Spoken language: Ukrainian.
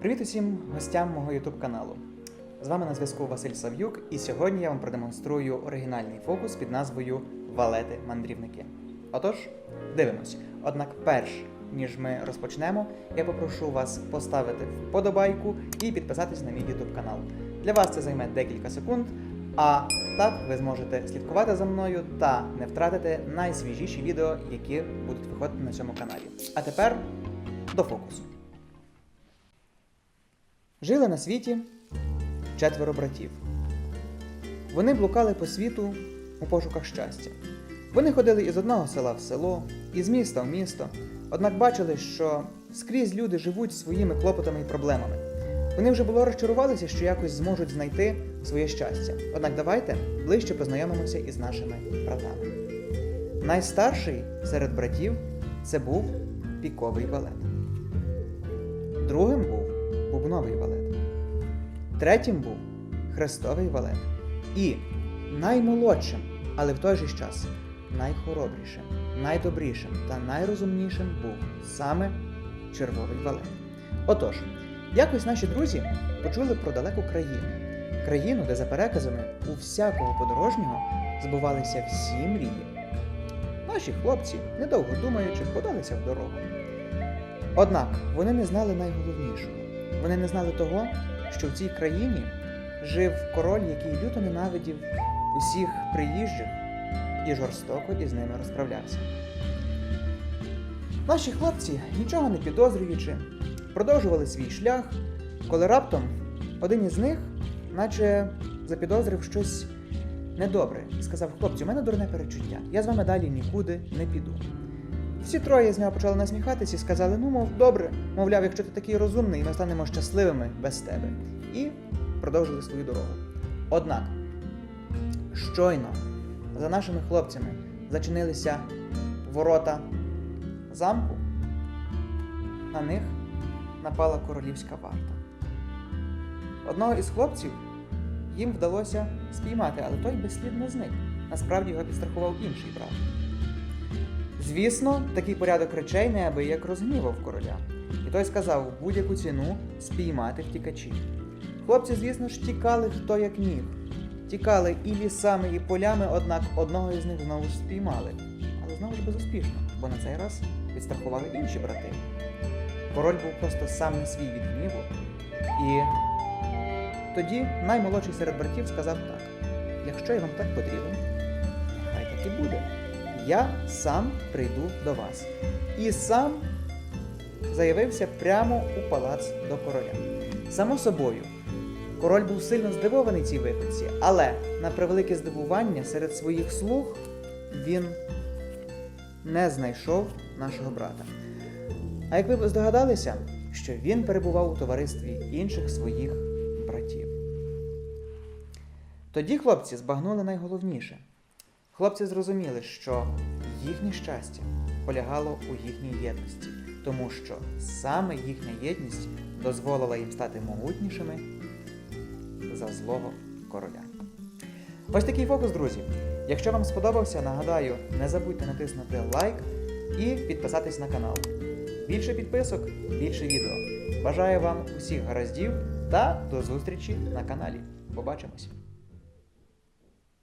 Привіт усім гостям мого YouTube каналу. З вами на зв'язку Василь Сав'юк, і сьогодні я вам продемонструю оригінальний фокус під назвою Валети мандрівники. Отож, дивимось. Однак, перш ніж ми розпочнемо, я попрошу вас поставити вподобайку і підписатись на мій YouTube канал. Для вас це займе декілька секунд, а так ви зможете слідкувати за мною та не втратити найсвіжіші відео, які будуть виходити на цьому каналі. А тепер до фокусу. Жили на світі четверо братів. Вони блукали по світу у пошуках щастя. Вони ходили із одного села в село, із міста в місто, однак бачили, що скрізь люди живуть своїми клопотами і проблемами. Вони вже було розчарувалися, що якось зможуть знайти своє щастя. Однак давайте ближче познайомимося із нашими братами. Найстарший серед братів це був піковий валет. Другим бубновий валет. Третім був хрестовий валет. І наймолодшим, але в той же час найхоробрішим, найдобрішим та найрозумнішим був саме червовий валет. Отож, якось наші друзі почули про далеку країну. Країну, де за переказами у всякого подорожнього збувалися всі мрії. Наші хлопці, недовго думаючи, подалися в дорогу. Однак вони не знали найголовнішого. Вони не знали того, що в цій країні жив король, який люто ненавидів усіх приїжджих і жорстоко із ними розправлявся. Наші хлопці, нічого не підозрюючи, продовжували свій шлях, коли раптом один із них, наче запідозрив щось недобре, і сказав: хлопці, у мене дурне перечуття, я з вами далі нікуди не піду. Всі троє з нього почали насміхатись і сказали: ну, мов, добре, мовляв, якщо ти такий розумний, ми станемо щасливими без тебе. І продовжили свою дорогу. Однак, щойно за нашими хлопцями зачинилися ворота замку, на них напала королівська варта. Одного із хлопців їм вдалося спіймати, але той безслідно зник. Насправді його підстрахував інший брат. Звісно, такий порядок речей неабияк розгнівав короля, і той сказав в будь-яку ціну спіймати втікачів. Хлопці, звісно ж, тікали хто як міг. Тікали і лісами, і полями, однак одного із них знову ж спіймали. Але знову ж безуспішно, бо на цей раз підстрахували інші брати. Король був просто сам не свій від гніву. І тоді наймолодший серед братів сказав так: якщо я вам так потрібен, нехай так і буде я сам прийду до вас. І сам заявився прямо у палац до короля. Само собою, король був сильно здивований цій виходці, але на превелике здивування серед своїх слуг він не знайшов нашого брата. А як ви здогадалися, що він перебував у товаристві інших своїх братів. Тоді хлопці збагнули найголовніше. Хлопці зрозуміли, що їхнє щастя полягало у їхній єдності, тому що саме їхня єдність дозволила їм стати могутнішими за злого короля. Ось такий фокус, друзі. Якщо вам сподобався, нагадаю, не забудьте натиснути лайк і підписатись на канал. Більше підписок, більше відео. Бажаю вам усіх гараздів та до зустрічі на каналі. Побачимось!